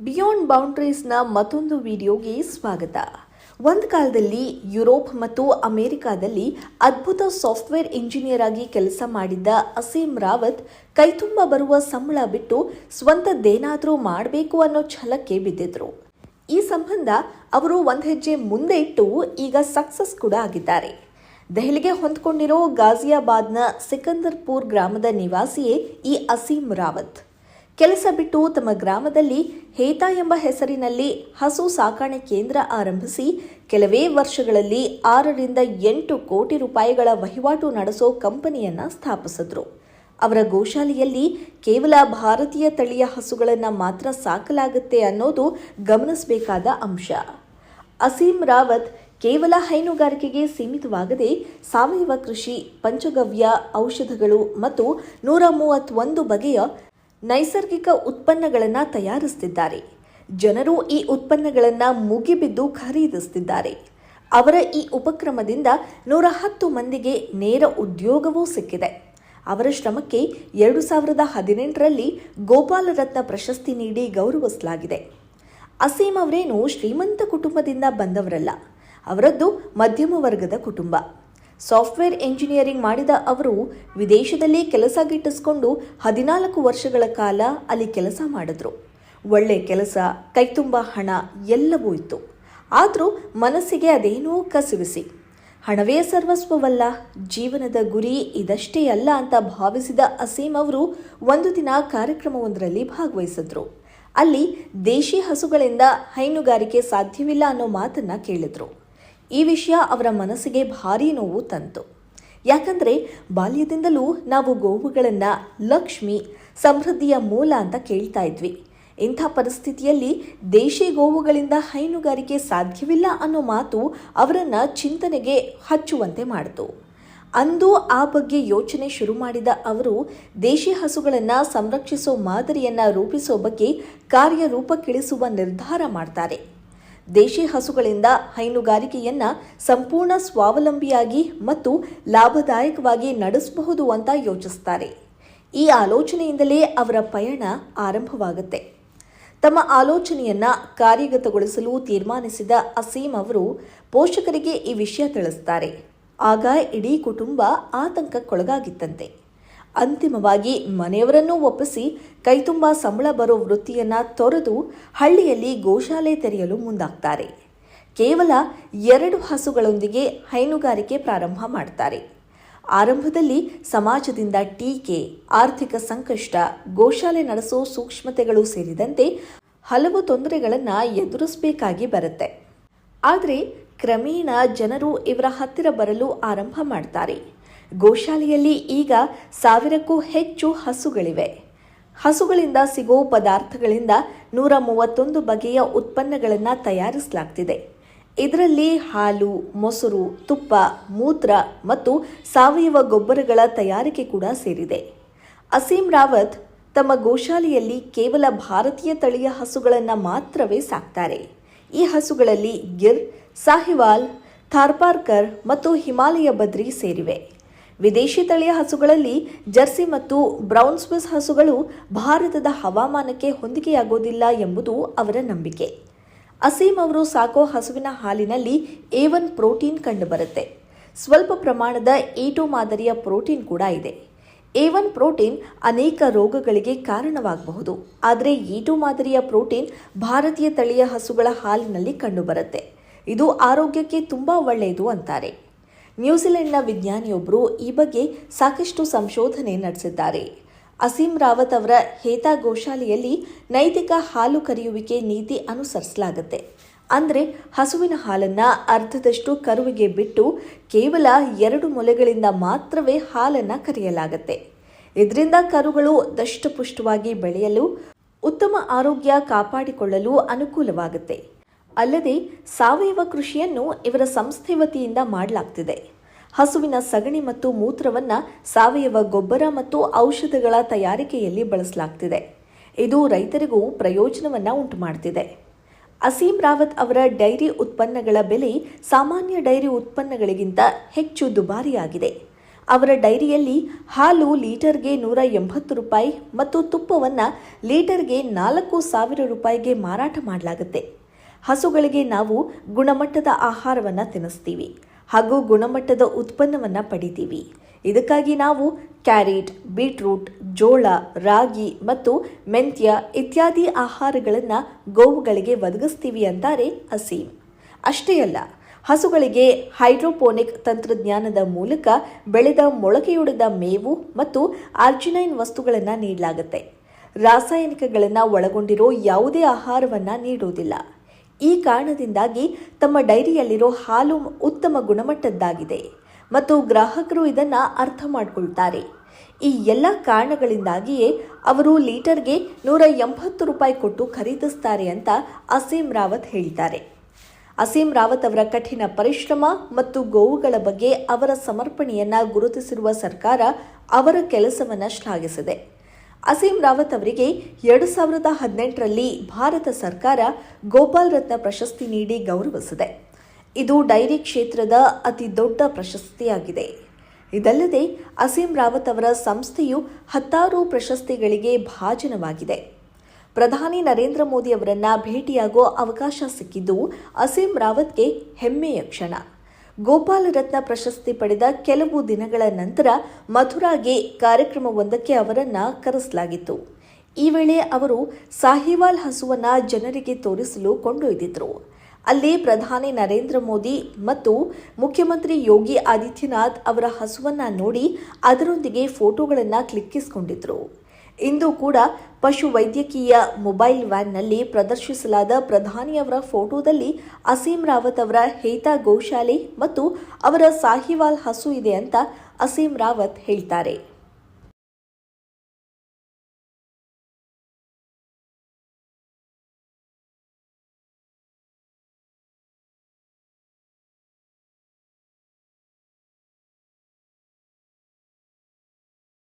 Beyond ಬೌಂಡ್ರೀಸ್ನ ಮತ್ತೊಂದು ವಿಡಿಯೋಗೆ ಸ್ವಾಗತ. ಒಂದು ಕಾಲದಲ್ಲಿ ಯುರೋಪ್ ಮತ್ತು ಅಮೆರಿಕಾದಲ್ಲಿ ಅದ್ಭುತ ಸಾಫ್ಟ್ವೇರ್ ಇಂಜಿನಿಯರ್ ಆಗಿ ಕೆಲಸ ಮಾಡಿದ್ದ ಅಸೀಂ ರಾವತ್ ಕೈತುಂಬ ಬರುವ ಸಂಬಳ ಬಿಟ್ಟು ಸ್ವಂತದ್ದೇನಾದರೂ ಮಾಡಬೇಕು ಅನ್ನೋ ಛಲಕ್ಕೆ ಬಿದ್ದಿದ್ರು. ಈ ಸಂಬಂಧ ಅವರು ಒಂದು ಹೆಜ್ಜೆ ಮುಂದೆ ಇಟ್ಟು ಈಗ ಸಕ್ಸಸ್ ಕೂಡ ಆಗಿದ್ದಾರೆ. ದೆಹಲಿಗೆ ಹೊಂದ್ಕೊಂಡಿರೋ ಗಾಜಿಯಾಬಾದ್ನ ಸಿಕಂದರ್ಪುರ್ ಗ್ರಾಮದ ನಿವಾಸಿಯೇ ಈ ಅಸೀಂ ರಾವತ್. ಕೆಲಸ ಬಿಟ್ಟು ತಮ್ಮ ಗ್ರಾಮದಲ್ಲಿ ಹೇತ ಎಂಬ ಹೆಸರಿನಲ್ಲಿ ಹಸು ಸಾಕಾಣೆ ಕೇಂದ್ರ ಆರಂಭಿಸಿ ಕೆಲವೇ ವರ್ಷಗಳಲ್ಲಿ ಆರರಿಂದ ಎಂಟು ಕೋಟಿ ರೂಪಾಯಿಗಳ ವಹಿವಾಟು ನಡೆಸೋ ಕಂಪನಿಯನ್ನ ಸ್ಥಾಪಿಸಿದ್ರು. ಅವರ ಗೋಶಾಲೆಯಲ್ಲಿ ಕೇವಲ ಭಾರತೀಯ ತಳಿಯ ಹಸುಗಳನ್ನು ಮಾತ್ರ ಸಾಕಲಾಗುತ್ತೆ ಅನ್ನೋದು ಗಮನಿಸಬೇಕಾದ ಅಂಶ. ಅಸೀಂ ರಾವತ್ ಕೇವಲ ಹೈನುಗಾರಿಕೆಗೆ ಸೀಮಿತವಾಗದೆ ಸಾವಯವ ಕೃಷಿ, ಪಂಚಗವ್ಯ, ಔಷಧಗಳು ಮತ್ತು ನೂರ ಮೂವತ್ತೊಂದು ಬಗೆಯ ನೈಸರ್ಗಿಕ ಉತ್ಪನ್ನಗಳನ್ನು ತಯಾರಿಸುತ್ತಿದ್ದಾರೆ ಜನರು ಈ ಉತ್ಪನ್ನಗಳನ್ನು ಮುಗಿಬಿದ್ದು ಖರೀದಿಸುತ್ತಿದ್ದಾರೆ ಅವರ ಈ ಉಪಕ್ರಮದಿಂದ ನೂರ ಹತ್ತು ಮಂದಿಗೆ ನೇರ ಉದ್ಯೋಗವೂ ಸಿಕ್ಕಿದೆ. ಅವರ ಶ್ರಮಕ್ಕೆ ಎರಡು ಸಾವಿರದ ಹದಿನೆಂಟರಲ್ಲಿ ಗೋಪಾಲರತ್ನ ಪ್ರಶಸ್ತಿ ನೀಡಿ ಗೌರವಿಸಲಾಗಿದೆ. ಅಸೀಂ ಅವರೇನು ಶ್ರೀಮಂತ ಕುಟುಂಬದಿಂದ ಬಂದವರಲ್ಲ, ಅವರದ್ದು ಮಧ್ಯಮ ವರ್ಗದ ಕುಟುಂಬ. ಸಾಫ್ಟ್ವೇರ್ ಎಂಜಿನಿಯರಿಂಗ್ ಮಾಡಿದ ಅವರು, ವಿದೇಶದಲ್ಲಿ ಕೆಲಸ ಗಿಟ್ಟಿಸ್ಕೊಂಡು ಹದಿನಾಲ್ಕು ವರ್ಷಗಳ ಕಾಲ ಅಲ್ಲಿ ಕೆಲಸ ಮಾಡಿದ್ರು. ಒಳ್ಳೆ ಕೆಲಸ, ಕೈತುಂಬ ಹಣ ಎಲ್ಲವೂ ಇತ್ತು. ಆದರೂ ಮನಸ್ಸಿಗೆ ಅದೇನೋ ಕಸಿವಿಸಿ. ಹಣವೇ ಸರ್ವಸ್ವವಲ್ಲ, ಜೀವನದ ಗುರಿ ಇದಷ್ಟೇ ಅಲ್ಲ ಅಂತ ಭಾವಿಸಿದ ಅಸೀಮ್ ಅವರು ಒಂದು ದಿನ ಕಾರ್ಯಕ್ರಮವೊಂದರಲ್ಲಿ ಭಾಗವಹಿಸಿದ್ರು. ಅಲ್ಲಿ ದೇಶಿ ಹಸುಗಳಿಂದ ಹೈನುಗಾರಿಕೆ ಸಾಧ್ಯವಿಲ್ಲ ಅನ್ನೋ ಮಾತನ್ನು ಕೇಳಿದ್ರು. ಈ ವಿಷಯ ಅವರ ಮನಸ್ಸಿಗೆ ಭಾರೀ ನೋವು ತಂತು. ಯಾಕಂದರೆ ಬಾಲ್ಯದಿಂದಲೂ ನಾವು ಗೋವುಗಳನ್ನು ಲಕ್ಷ್ಮಿ ಸಮೃದ್ಧಿಯ ಮೂಲ ಅಂತ ಕೇಳ್ತಾ ಇದ್ವಿ. ಇಂಥ ಪರಿಸ್ಥಿತಿಯಲ್ಲಿ ದೇಶಿ ಗೋವುಗಳಿಂದ ಹೈನುಗಾರಿಕೆ ಸಾಧ್ಯವಿಲ್ಲ ಅನ್ನೋ ಮಾತು ಅವರನ್ನು ಚಿಂತನೆಗೆ ಹಚ್ಚುವಂತೆ ಮಾಡಿತು. ಅಂದು ಆ ಬಗ್ಗೆ ಯೋಚನೆ ಶುರು ಮಾಡಿದ ಅವರು, ದೇಶಿ ಹಸುಗಳನ್ನು ಸಂರಕ್ಷಿಸೋ ಮಾದರಿಯನ್ನು ರೂಪಿಸೋ ಬಗ್ಗೆ ಕಾರ್ಯರೂಪಕ್ಕಿಳಿಸುವ ನಿರ್ಧಾರ ಮಾಡ್ತಾರೆ. ದೇಶಿ ಹಸುಗಳಿಂದ ಹೈನುಗಾರಿಕೆಯನ್ನ ಸಂಪೂರ್ಣ ಸ್ವಾವಲಂಬಿಯಾಗಿ ಮತ್ತು ಲಾಭದಾಯಕವಾಗಿ ನಡೆಸಬಹುದು ಅಂತ ಯೋಚಿಸ್ತಾರೆ. ಈ ಆಲೋಚನೆಯಿಂದಲೇ ಅವರ ಪಯಣ ಆರಂಭವಾಗುತ್ತೆ. ತಮ್ಮ ಆಲೋಚನೆಯನ್ನ ಕಾರ್ಯಗತಗೊಳಿಸಲು ತೀರ್ಮಾನಿಸಿದ ಅಸೀಂ ಅವರು ಪೋಷಕರಿಗೆ ಈ ವಿಷಯ ತಿಳಿಸ್ತಾರೆ. ಆಗ ಇಡೀ ಕುಟುಂಬ ಆತಂಕಕ್ಕೊಳಗಾಗಿತ್ತಂತೆ. ಅಂತಿಮವಾಗಿ ಮನೆಯವರನ್ನೂ ಒಪ್ಪಿಸಿ ಕೈತುಂಬ ಸಂಬಳ ಬರೋ ವೃತ್ತಿಯನ್ನು ತೊರೆದು ಹಳ್ಳಿಯಲ್ಲಿ ಗೋಶಾಲೆ ತೆರೆಯಲು ಮುಂದಾಗ್ತಾರೆ. ಕೇವಲ ಎರಡು ಹಸುಗಳೊಂದಿಗೆ ಹೈನುಗಾರಿಕೆ ಪ್ರಾರಂಭ ಮಾಡ್ತಾರೆ. ಆರಂಭದಲ್ಲಿ ಸಮಾಜದಿಂದ ಟೀಕೆ, ಆರ್ಥಿಕ ಸಂಕಷ್ಟ, ಗೋಶಾಲೆ ನಡೆಸೋ ಸೂಕ್ಷ್ಮತೆಗಳು ಸೇರಿದಂತೆ ಹಲವು ತೊಂದರೆಗಳನ್ನು ಎದುರಿಸಬೇಕಾಗಿ ಬರುತ್ತೆ. ಆದರೆ ಕ್ರಮೇಣ ಜನರು ಇವರ ಹತ್ತಿರ ಬರಲು ಆರಂಭ ಮಾಡ್ತಾರೆ. ಗೋಶಾಲೆಯಲ್ಲಿ ಈಗ ಸಾವಿರಕ್ಕೂ ಹೆಚ್ಚು ಹಸುಗಳಿವೆ. ಹಸುಗಳಿಂದ ಸಿಗೋ ಪದಾರ್ಥಗಳಿಂದ ನೂರ ಮೂವತ್ತೊಂದು ಬಗೆಯ ಉತ್ಪನ್ನಗಳನ್ನು ತಯಾರಿಸಲಾಗ್ತಿದೆ. ಇದರಲ್ಲಿ ಹಾಲು, ಮೊಸರು, ತುಪ್ಪ, ಮೂತ್ರ ಮತ್ತು ಸಾವಯವ ಗೊಬ್ಬರಗಳ ತಯಾರಿಕೆ ಕೂಡ ಸೇರಿದೆ. ಅಸೀಂ ರಾವತ್ ತಮ್ಮ ಗೋಶಾಲೆಯಲ್ಲಿ ಕೇವಲ ಭಾರತೀಯ ತಳಿಯ ಹಸುಗಳನ್ನು ಮಾತ್ರವೇ ಸಾಕ್ತಾರೆ. ಈ ಹಸುಗಳಲ್ಲಿ ಗಿರ್, ಸಾಹಿವಾಲ್, ಥಾರ್ಪಾರ್ಕರ್ ಮತ್ತು ಹಿಮಾಲಯ ಬದ್ರಿ ಸೇರಿವೆ. ವಿದೇಶಿ ತಳಿಯ ಹಸುಗಳಲ್ಲಿ ಜರ್ಸಿ ಮತ್ತು ಬ್ರೌನ್ ಸ್ವಿಸ್ ಹಸುಗಳು ಭಾರತದ ಹವಾಮಾನಕ್ಕೆ ಹೊಂದಿಕೆಯಾಗೋದಿಲ್ಲ ಎಂಬುದು ಅವರ ನಂಬಿಕೆ. ಅಸೀಂ ಅವರು ಸಾಕೋ ಹಸುವಿನ ಹಾಲಿನಲ್ಲಿ ಎ ಒನ್ ಪ್ರೋಟೀನ್ ಕಂಡುಬರುತ್ತೆ. ಸ್ವಲ್ಪ ಪ್ರಮಾಣದ ಎ ಟು ಮಾದರಿಯ ಪ್ರೋಟೀನ್ ಕೂಡ ಇದೆ. ಎ ಒನ್ ಪ್ರೋಟೀನ್ ಅನೇಕ ರೋಗಗಳಿಗೆ ಕಾರಣವಾಗಬಹುದು. ಆದರೆ ಎ ಟು ಮಾದರಿಯ ಪ್ರೋಟೀನ್ ಭಾರತೀಯ ತಳಿಯ ಹಸುಗಳ ಹಾಲಿನಲ್ಲಿ ಕಂಡುಬರುತ್ತೆ. ಇದು ಆರೋಗ್ಯಕ್ಕೆ ತುಂಬ ಒಳ್ಳೆಯದು ಅಂತಾರೆ. ನ್ಯೂಜಿಲೆಂಡ್ನ ವಿಜ್ಞಾನಿಯೊಬ್ಬರು ಈ ಬಗ್ಗೆ ಸಾಕಷ್ಟು ಸಂಶೋಧನೆ ನಡೆಸಿದ್ದಾರೆ. ಅಸೀಂ ರಾವತ್ ಅವರ ಹೇತಾ ಗೋಶಾಲೆಯಲ್ಲಿ ನೈತಿಕ ಹಾಲು ಕರೆಯುವಿಕೆ ನೀತಿ ಅನುಸರಿಸಲಾಗುತ್ತೆ. ಅಂದರೆ ಹಸುವಿನ ಹಾಲನ್ನು ಅರ್ಧದಷ್ಟು ಕರುವಿಗೆ ಬಿಟ್ಟು ಕೇವಲ ಎರಡು ಮೊಲೆಗಳಿಂದ ಮಾತ್ರವೇ ಹಾಲನ್ನು ಕರೆಯಲಾಗುತ್ತೆ. ಇದರಿಂದ ಕರುಗಳು ದಷ್ಟಪುಷ್ಟವಾಗಿ ಬೆಳೆಯಲು, ಉತ್ತಮ ಆರೋಗ್ಯ ಕಾಪಾಡಿಕೊಳ್ಳಲು ಅನುಕೂಲವಾಗುತ್ತೆ. ಅಲ್ಲದೆ ಸಾವಯವ ಕೃಷಿಯನ್ನು ಇವರ ಸಂಸ್ಥೆ ವತಿಯಿಂದ ಮಾಡಲಾಗ್ತಿದೆ. ಹಸುವಿನ ಸಗಣಿ ಮತ್ತು ಮೂತ್ರವನ್ನ ಸಾವಯವ ಗೊಬ್ಬರ ಮತ್ತು ಔಷಧಗಳ ತಯಾರಿಕೆಯಲ್ಲಿ ಬಳಸಲಾಗ್ತಿದೆ. ಇದು ರೈತರಿಗೂ ಪ್ರಯೋಜನವನ್ನ ಉಂಟು ಮಾಡ್ತಿದೆ ಅಸೀಂ ರಾವತ್ ಅವರ ಡೈರಿ ಉತ್ಪನ್ನಗಳ ಬೆಲೆ ಸಾಮಾನ್ಯ ಡೈರಿ ಉತ್ಪನ್ನಗಳಿಗಿಂತ ಹೆಚ್ಚು ದುಬಾರಿಯಾಗಿದೆ. ಅವರ ಡೈರಿಯಲ್ಲಿ ಹಾಲು ಲೀಟರ್ಗೆ ನೂರ ಎಂಬತ್ತು ರೂಪಾಯಿ ಮತ್ತು ತುಪ್ಪವನ್ನು ಲೀಟರ್ಗೆ ನಾಲ್ಕು ಸಾವಿರ ರೂಪಾಯಿಗೆ ಮಾರಾಟ ಮಾಡಲಾಗುತ್ತೆ. ಹಸುಗಳಿಗೆ ನಾವು ಗುಣಮಟ್ಟದ ಆಹಾರವನ್ನು ತಿನ್ನಿಸ್ತೀವಿ ಹಾಗೂ ಗುಣಮಟ್ಟದ ಉತ್ಪನ್ನವನ್ನು ಪಡಿತೀವಿ. ಇದಕ್ಕಾಗಿ ನಾವು ಕ್ಯಾರೆಟ್, ಬೀಟ್ರೂಟ್, ಜೋಳ, ರಾಗಿ ಮತ್ತು ಮೆಂತ್ಯ ಇತ್ಯಾದಿ ಆಹಾರಗಳನ್ನು ಗೋವುಗಳಿಗೆ ಒದಗಿಸ್ತೀವಿ ಅಂತಾರೆ ಅಸೀಂ ಅಷ್ಟೇ ಅಲ್ಲ, ಹಸುಗಳಿಗೆ ಹೈಡ್ರೋಪೋನಿಕ್ ತಂತ್ರಜ್ಞಾನದ ಮೂಲಕ ಬೆಳೆದ ಮೊಳಕೆಯೊಡೆದ ಮೇವು ಮತ್ತು ಆರ್ಜಿನೈನ್ ವಸ್ತುಗಳನ್ನು ನೀಡಲಾಗುತ್ತೆ. ರಾಸಾಯನಿಕಗಳನ್ನು ಒಳಗೊಂಡಿರೋ ಯಾವುದೇ ಆಹಾರವನ್ನು ನೀಡುವುದಿಲ್ಲ ಈ ಕಾರಣದಿಂದಾಗಿ ತಮ್ಮ ಡೈರಿಯಲ್ಲಿರೋ ಹಾಲು ಉತ್ತಮ ಗುಣಮಟ್ಟದ್ದಾಗಿದೆ ಮತ್ತು ಗ್ರಾಹಕರು ಇದನ್ನು ಅರ್ಥ ಮಾಡಿಕೊಳ್ತಾರೆ. ಈ ಎಲ್ಲ ಕಾರಣಗಳಿಂದಾಗಿಯೇ ಅವರು ಲೀಟರ್ಗೆ ನೂರ ಎಂಬತ್ತು ರೂಪಾಯಿ ಕೊಟ್ಟು ಖರೀದಿಸ್ತಾರೆ ಅಂತ ಅಸೀಂ ರಾವತ್ ಹೇಳಿದ್ದಾರೆ. ಅಸೀಂ ರಾವತ್ ಅವರ ಕಠಿಣ ಪರಿಶ್ರಮ ಮತ್ತು ಗೋವುಗಳ ಬಗ್ಗೆ ಅವರ ಸಮರ್ಪಣೆಯನ್ನು ಗುರುತಿಸಿರುವ ಸರ್ಕಾರ ಅವರ ಕೆಲಸವನ್ನ ಶ್ಲಾಘಿಸಿದೆ. ಅಸೀಂ ರಾವತ್ ಅವರಿಗೆ ಎರಡು ಸಾವಿರದ ಹದಿನೆಂಟರಲ್ಲಿ ಭಾರತ ಸರ್ಕಾರ ಗೋಪಾಲ್ ರತ್ನ ಪ್ರಶಸ್ತಿ ನೀಡಿ ಗೌರವಿಸಿದೆ. ಇದು ಡೈರಿ ಕ್ಷೇತ್ರದ ಅತಿ ದೊಡ್ಡ ಪ್ರಶಸ್ತಿಯಾಗಿದೆ. ಇದಲ್ಲದೆ ಅಸೀಂ ರಾವತ್ ಅವರ ಸಂಸ್ಥೆಯು ಹತ್ತಾರು ಪ್ರಶಸ್ತಿಗಳಿಗೆ ಭಾಜನವಾಗಿದೆ. ಪ್ರಧಾನಿ ನರೇಂದ್ರ ಮೋದಿ ಅವರನ್ನ ಭೇಟಿಯಾಗೋ ಅವಕಾಶ ಸಿಕ್ಕಿದ್ದು ಅಸೀಂ ರಾವತ್ಗೆ ಹೆಮ್ಮೆಯ ಕ್ಷಣ. ಗೋಪಾಲ ರತ್ನ ಪ್ರಶಸ್ತಿ ಪಡೆದ ಕೆಲವು ದಿನಗಳ ನಂತರ ಮಥುರಾಗೆ ಕಾರ್ಯಕ್ರಮವೊಂದಕ್ಕೆ ಅವರನ್ನ ಕರೆಸಲಾಗಿತ್ತು. ಈ ವೇಳೆ ಅವರು ಸಾಹಿವಾಲ್ ಹಸುವನ್ನ ಜನರಿಗೆ ತೋರಿಸಲು ಕೊಂಡೊಯ್ದಿದ್ರು. ಅಲ್ಲಿ ಪ್ರಧಾನಿ ನರೇಂದ್ರ ಮೋದಿ ಮತ್ತು ಮುಖ್ಯಮಂತ್ರಿ ಯೋಗಿ ಆದಿತ್ಯನಾಥ್ ಅವರ ಹಸುವನ್ನ ನೋಡಿ ಅದರೊಂದಿಗೆ ಫೋಟೋಗಳನ್ನು ಕ್ಲಿಕ್ಕಿಸಿಕೊಂಡಿದ್ರು. ಇಂದು ಕೂಡ ಪಶು ವೈದ್ಯಕೀಯ ಮೊಬೈಲ್ ವ್ಯಾನ್ನಲ್ಲಿ ಪ್ರದರ್ಶಿಸಲಾದ ಪ್ರಧಾನಿಯವರ ಫೋಟೋದಲ್ಲಿ ಅಸೀಂ ರಾವತ್ ಅವರ ಹೇತಾ ಗೋಶಾಲೆ ಮತ್ತು ಅವರ ಸಾಹಿವಾಲ್ ಹಸು ಇದೆ ಅಂತ ಅಸೀಂ ರಾವತ್ ಹೇಳ್ತಾರೆ.